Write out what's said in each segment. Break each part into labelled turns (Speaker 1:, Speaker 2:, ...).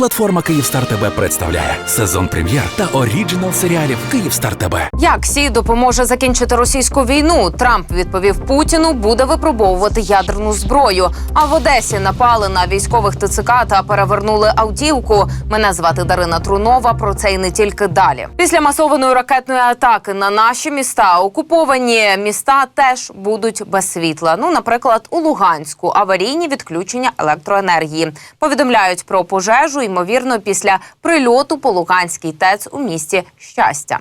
Speaker 1: Платформа Київстар ТБ представляє сезон прем'єр та оріджинал серіалів Київстар ТБ.
Speaker 2: Як Сі допоможе закінчити російську війну? Трамп відповів Путіну, буде випробовувати ядерну зброю. А в Одесі напали на військових ТЦК та перевернули автівку. Мене звати Дарина Трунова. Про це і не тільки далі. Після масованої ракетної атаки на наші міста окуповані міста теж будуть без світла. Ну, наприклад, у Луганську аварійні відключення електроенергії. Повідомляють про пожежу, ймовірно, після прильоту по Луганській ТЕЦ у місті щастя.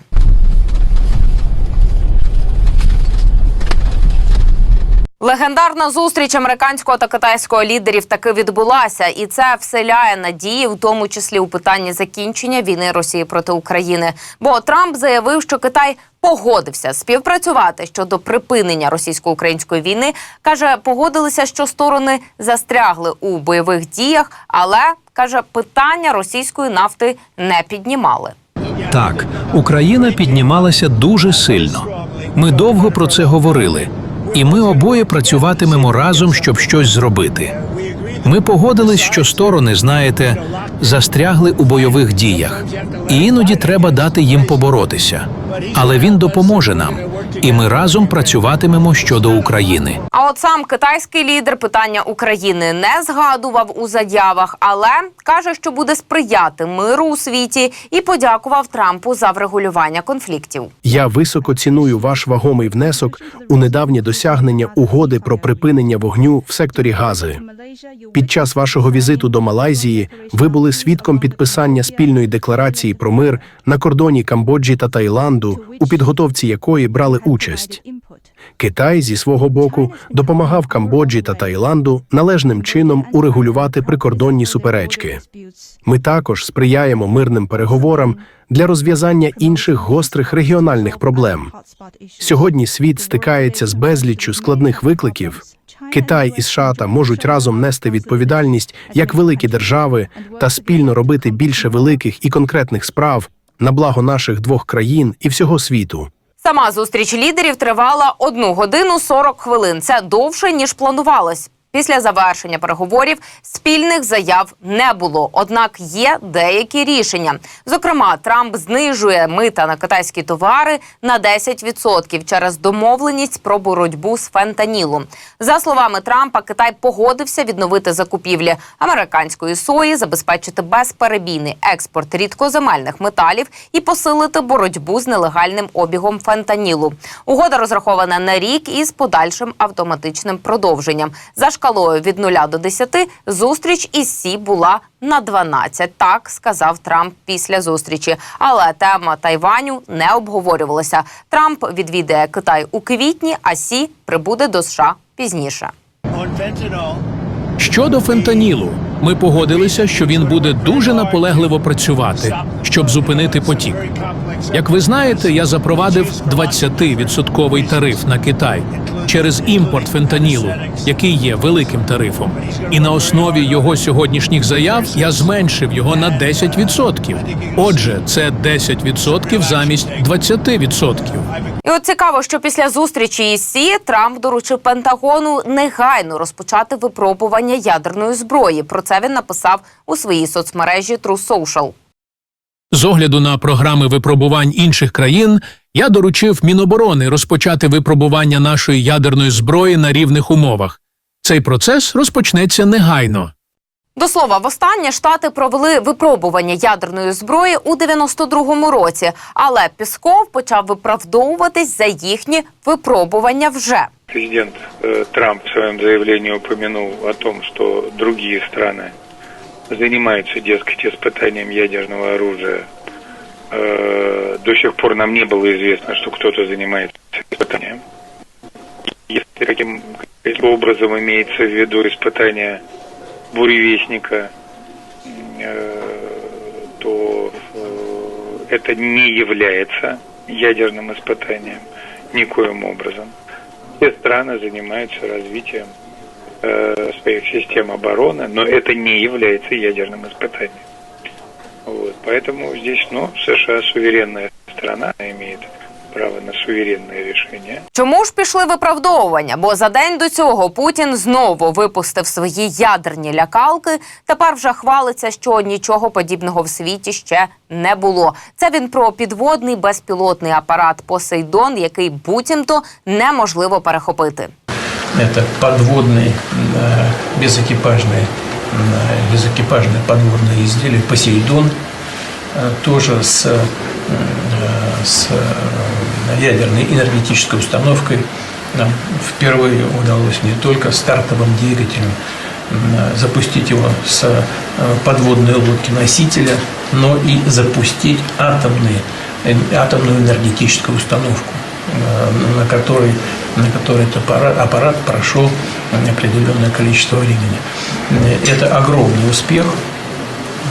Speaker 2: Легендарна зустріч американського та китайського лідерів таки відбулася, і це вселяє надії, в тому числі у питанні закінчення війни Росії проти України. Бо Трамп заявив, що Китай погодився співпрацювати щодо припинення російсько-української війни. каже, погодилися, що сторони застрягли у бойових діях, але каже, питання російської нафти не піднімали.
Speaker 3: Так, Україна піднімалася дуже сильно. Ми довго про це говорили, і ми обоє працюватимемо разом, щоб щось зробити. Ми погодились, що сторони, знаєте, застрягли у бойових діях, і іноді треба дати їм поборотися. Але він допоможе нам, і ми разом працюватимемо щодо України.
Speaker 2: А от сам китайський лідер питання України не згадував у заявах, але каже, що буде сприяти миру у світі і подякував Трампу за врегулювання конфліктів.
Speaker 4: Я високо ціную ваш вагомий внесок у недавнє досягнення угоди про припинення вогню в секторі Гази. Під час вашого візиту до Малайзії ви були свідком підписання спільної декларації про мир на кордоні Камбоджі та Таїланду, у підготовці якої брали участь. Китай зі свого боку допомагав Камбоджі та Таїланду належним чином урегулювати прикордонні суперечки. Ми також сприяємо мирним переговорам для розв'язання інших гострих регіональних проблем. Сьогодні світ стикається з безліччю складних викликів. Китай і США та можуть разом нести відповідальність як великі держави та спільно робити більше великих і конкретних справ на благо наших двох країн і всього світу.
Speaker 2: Сама зустріч лідерів тривала 1 годину 40 хвилин. Це довше ніж планувалось. Після завершення переговорів спільних заяв не було. Однак є деякі рішення. Зокрема, Трамп знижує мита на китайські товари на 10% через домовленість про боротьбу з фентанілом. За словами Трампа, Китай погодився відновити закупівлі американської сої, забезпечити безперебійний експорт рідкоземельних металів і посилити боротьбу з нелегальним обігом фентанілу. Угода розрахована на рік із подальшим автоматичним продовженням. За шкалою від 0 до 10 зустріч із Сі була на 12, Так сказав Трамп після зустрічі. Але тема Тайваню не обговорювалася. Трамп відвідає Китай у квітні, а Сі прибуде до США пізніше.
Speaker 3: Щодо фентанілу, ми погодилися, що він буде дуже наполегливо працювати, щоб зупинити потік. Як ви знаєте, я запровадив 20-відсотковий тариф на Китай через імпорт фентанілу, який є великим тарифом. І на основі його сьогоднішніх заяв я зменшив його на 10%. Отже, це 10% замість 20%.
Speaker 2: І от цікаво, що після зустрічі із Сі Трамп доручив Пентагону негайно розпочати випробування ядерної зброї. Про це він написав у своїй соцмережі True Social.
Speaker 3: З огляду на програми випробувань інших країн, я доручив Міноборони розпочати випробування нашої ядерної зброї на рівних умовах. Цей процес розпочнеться негайно.
Speaker 2: До слова, востаннє штати провели випробування ядерної зброї у 92-му році, але Пісков почав виправдовуватись за їхні випробування вже.
Speaker 5: Президент э, Трамп в своем заявлении упомянул о том, что другие страны занимаются, дескать, испытанием ядерного оружия. Э, До сих пор нам не было известно, что кто-то занимается испытанием. Если каким, каким образом имеется в виду испытание буревестника, э, то э, это не является ядерным испытанием никоим образом. Все страны занимаются развитием э, своих систем обороны, но это не является ядерным испытанием. Вот, поэтому здесь, ну, США суверенная страна, она имеет право на суверенные решения.
Speaker 2: Чому ж пішли виправдовування? Бо за день до цього Путін знову випустив свої ядерні лякалки. Тепер вже хвалиться, що нічого подібного в світі ще не було. Це він про підводний безпілотний апарат Посейдон, який буцімто неможливо перехопити.
Speaker 6: Это подводный, э, безэкипажный, э, безэкипажное подводное изделие «Посейдон», э, тоже с, с ядерной энергетической установкой. Нам впервые удалось не только стартовым двигателем запустить его с подводной лодки-носителя, но и запустить атомный, э, атомную энергетическую установку на которой, на которой этот аппарат, аппарат прошел определенное количество времени. Это огромный успех,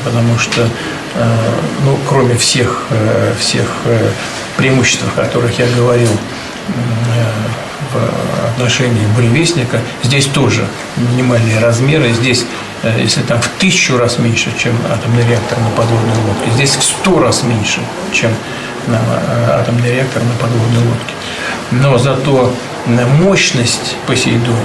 Speaker 6: потому что, э, ну, кроме всех, э, всех э, преимуществ, о которых я говорил в отношении буревестника, здесь тоже минимальные размеры. Здесь, если там в тысячу раз меньше, чем атомный реактор на подводной лодке, здесь в сто раз меньше, чем на э, атомный реактор на подводной лодке. Но зато э, мощность Посейдона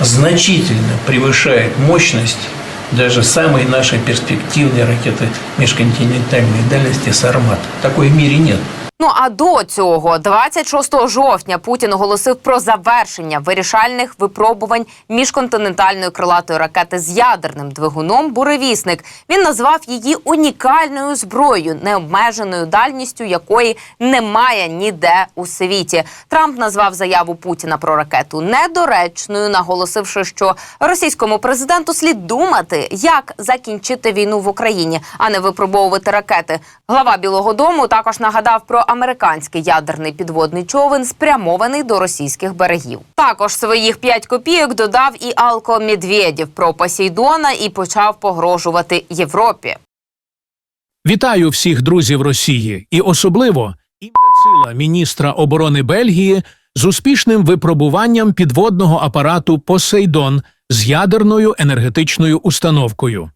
Speaker 6: значительно превышает мощность даже самой нашей перспективной ракеты межконтинентальной дальности «Сармат». Такой в мире нет.
Speaker 2: Ну а до цього, 26 жовтня, Путін оголосив про завершення вирішальних випробувань міжконтинентальної крилатої ракети з ядерним двигуном Буревісник. Він назвав її унікальною зброєю, необмеженою дальністю якої немає ніде у світі. Трамп назвав заяву Путіна про ракету недоречною, наголосивши, що російському президенту слід думати, як закінчити війну в Україні, а не випробовувати ракети. Глава Білого Дому також нагадав про американський ядерний підводний човен, спрямований до російських берегів. Також своїх п'ять копійок додав і Алко Медведєв про Посейдона і почав погрожувати Європі.
Speaker 3: Вітаю всіх друзів Росії і особливо імбецила міністра оборони Бельгії з успішним випробуванням підводного апарату Посейдон з ядерною енергетичною установкою.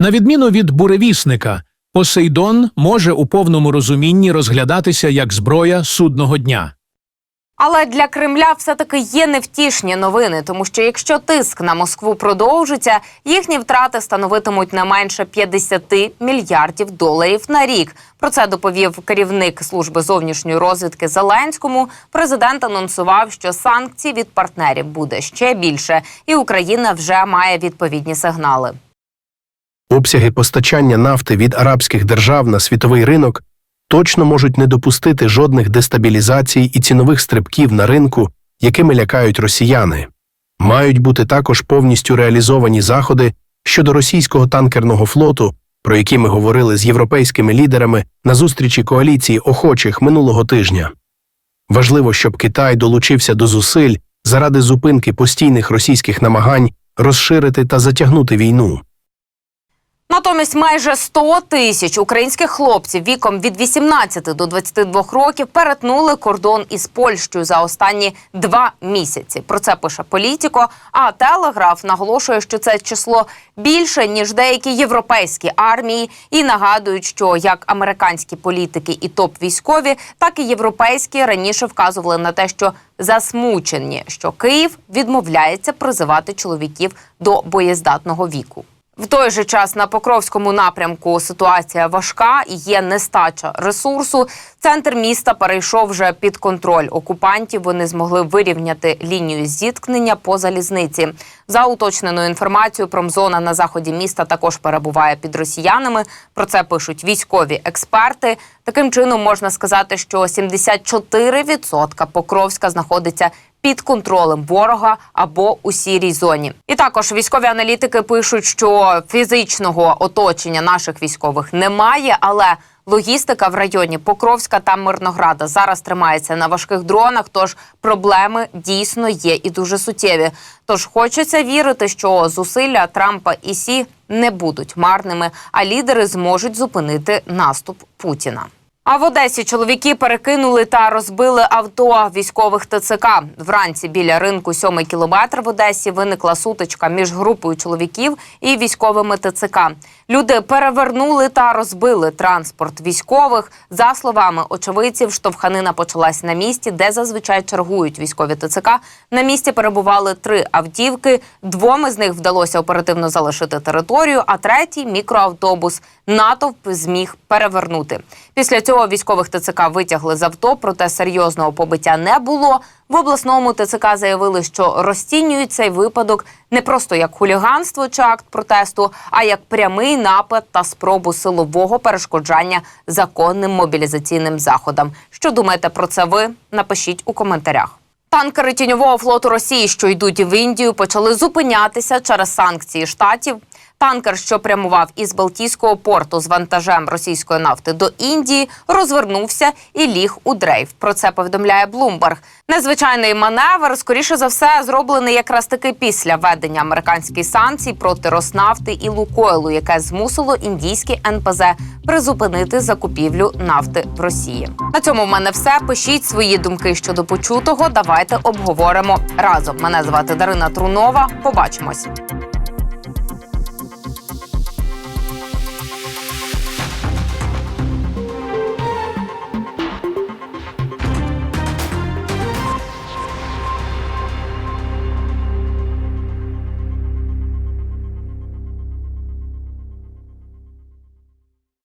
Speaker 3: На відміну від буревісника, Посейдон може у повному розумінні розглядатися як зброя судного дня.
Speaker 2: Але для Кремля все-таки є невтішні новини, тому що якщо тиск на Москву продовжиться, їхні втрати становитимуть не менше 50 мільярдів доларів на рік. Про це доповів керівник служби зовнішньої розвідки Зеленському. Президент анонсував, що санкцій від партнерів буде ще більше, і Україна вже має відповідні сигнали.
Speaker 4: Обсяги постачання нафти від арабських держав на світовий ринок точно можуть не допустити жодних дестабілізацій і цінових стрибків на ринку, якими лякають росіяни. Мають бути також повністю реалізовані заходи щодо російського танкерного флоту, про які ми говорили з європейськими лідерами на зустрічі коаліції охочих минулого тижня. Важливо, щоб Китай долучився до зусиль заради зупинки постійних російських намагань розширити та затягнути війну.
Speaker 2: Натомість майже 100 тисяч українських хлопців віком від 18 до 22 років перетнули кордон із Польщею за останні два місяці. Про це пише Політіко. А Телеграф наголошує, що це число більше ніж деякі європейські армії, і нагадують, що як американські політики і топ-військові, так і європейські раніше вказували на те, що засмучені, що Київ відмовляється призивати чоловіків до боєздатного віку. В той же час на Покровському напрямку ситуація важка і є нестача ресурсу. Центр міста перейшов вже під контроль окупантів. Вони змогли вирівняти лінію зіткнення по залізниці. За уточненою інформацією, промзона на заході міста також перебуває під росіянами. Про це пишуть військові експерти. Таким чином можна сказати, що 74% Покровська знаходиться під контролем ворога або у сірій зоні. І також військові аналітики пишуть, що фізичного оточення наших військових немає, але логістика в районі Покровська та Мирнограда зараз тримається на важких дронах. Тож проблеми дійсно є і дуже суттєві. Тож хочеться вірити, що зусилля Трампа і Сі не будуть марними, а лідери зможуть зупинити наступ Путіна. А в Одесі чоловіки перекинули та розбили авто військових ТЦК. Вранці біля ринку сьомий кілометр в Одесі виникла сутичка між групою чоловіків і військовими ТЦК. Люди перевернули та розбили транспорт військових. За словами очевидців, штовханина почалась на місці, де зазвичай чергують військові ТЦК. На місці перебували три автівки. Двом із них вдалося оперативно залишити територію, а третій мікроавтобус натовп зміг перевернути. Після цього військових ТЦК витягли з авто, проте серйозного побиття не було. В обласному ТЦК заявили, що розцінюють цей випадок не просто як хуліганство чи акт протесту, а як прямий напад та спробу силового перешкоджання законним мобілізаційним заходам. Що думаєте про це ви? Напишіть у коментарях. Танкери тіньового флоту Росії, що йдуть в Індію, почали зупинятися через санкції штатів. Танкер, що прямував із Балтійського порту з вантажем російської нафти до Індії, розвернувся і ліг у дрейф. Про це повідомляє Bloomberg. Незвичайний маневр, скоріше за все, зроблений якраз таки після введення американських санкцій проти Роснафти і Лукойлу, яке змусило індійський НПЗ призупинити закупівлю нафти в Росії. На цьому в мене все. Пишіть свої думки щодо почутого. Давайте обговоримо разом. Мене звати Дарина Трунова. Побачимось.